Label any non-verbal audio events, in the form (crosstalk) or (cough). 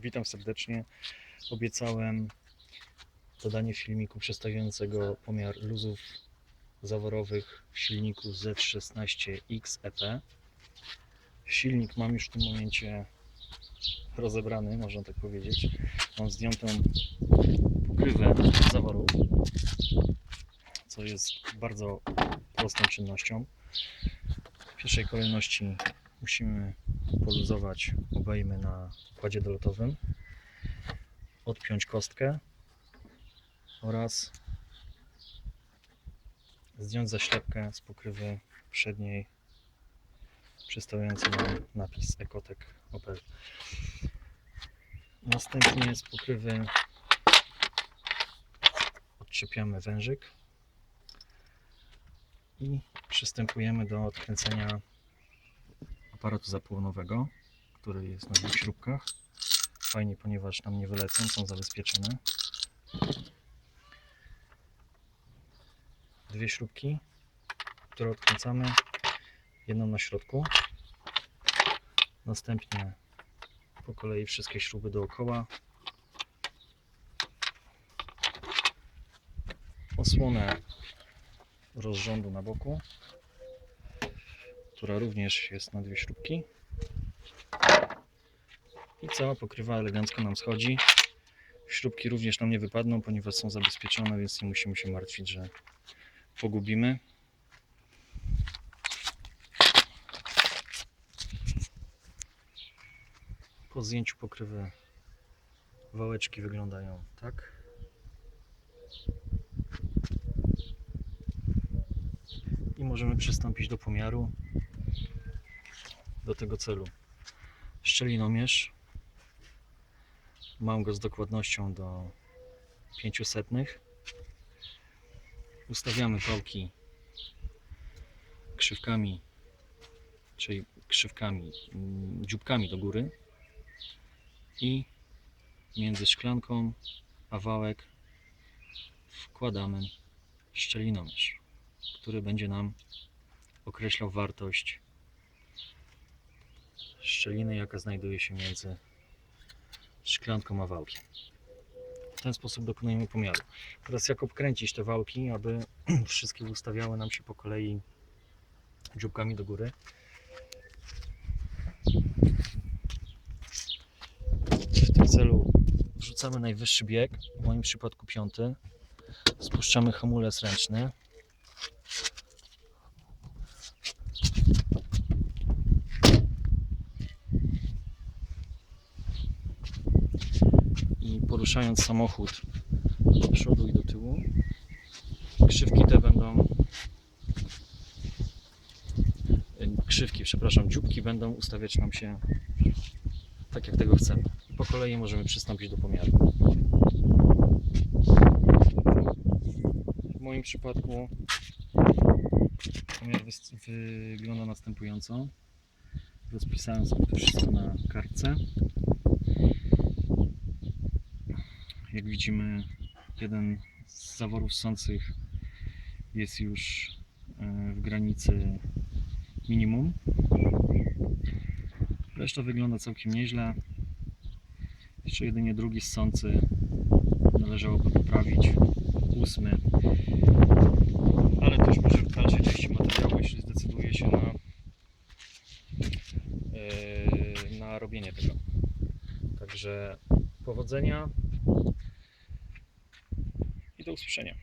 Witam serdecznie. Obiecałem dodanie filmiku przedstawiającego pomiar luzów zaworowych w silniku Z16X EP. Silnik mam już w tym momencie rozebrany, można tak powiedzieć. Mam zdjętą pokrywę zaworów, co jest bardzo prostą czynnością. W pierwszej kolejności musimy poluzować obejmy na układzie dolotowym, odpiąć kostkę oraz zdjąć zaślepkę z pokrywy przedniej przystawiający nam napis Ekotek Opel. Następnie z pokrywy odczepiamy wężyk i przystępujemy do odkręcenia aparatu zapłonowego, który jest na dwóch śrubkach. Fajnie, ponieważ nam nie wylecą, są zabezpieczone. Dwie śrubki, które odkręcamy, jedną na środku. Następnie po kolei wszystkie śruby dookoła. Osłonę rozrządu na boku która również jest na dwie śrubki. I cała pokrywa elegancko nam schodzi. Śrubki również nam nie wypadną, ponieważ są zabezpieczone, więc nie musimy się martwić, że pogubimy. Po zdjęciu pokrywy wałeczki wyglądają tak. I możemy przystąpić do pomiaru do tego celu. Szczelinomierz. Mam go z dokładnością do 500. Ustawiamy wałki krzywkami, czyli krzywkami, mm, dzióbkami do góry i między szklanką a wałek wkładamy szczelinomierz, który będzie nam określał wartość szczeliny, jaka znajduje się między szklanką a wałkiem. W ten sposób dokonujemy pomiaru. Teraz jak obkręcić te wałki, aby (clears throat) wszystkie ustawiały nam się po kolei dzióbkami do góry. W tym celu wrzucamy najwyższy bieg, w moim przypadku piąty. Spuszczamy hamulec ręczny. i poruszając samochód do przodu i do tyłu, krzywki te będą e, krzywki, przepraszam, dzióbki będą ustawiać nam się tak jak tego chcemy. Po kolei możemy przystąpić do pomiaru. W moim przypadku pomiar wygląda następująco. Rozpisałem sobie to wszystko na kartce. Jak widzimy, jeden z zaworów sących jest już e, w granicy minimum. Reszta wygląda całkiem nieźle. Jeszcze jedynie drugi ssący należałoby poprawić. Ósmy. Ale już może w dalszej części materiału, jeśli zdecyduje się na, e, na robienie tego. Także powodzenia i do usłyszenia.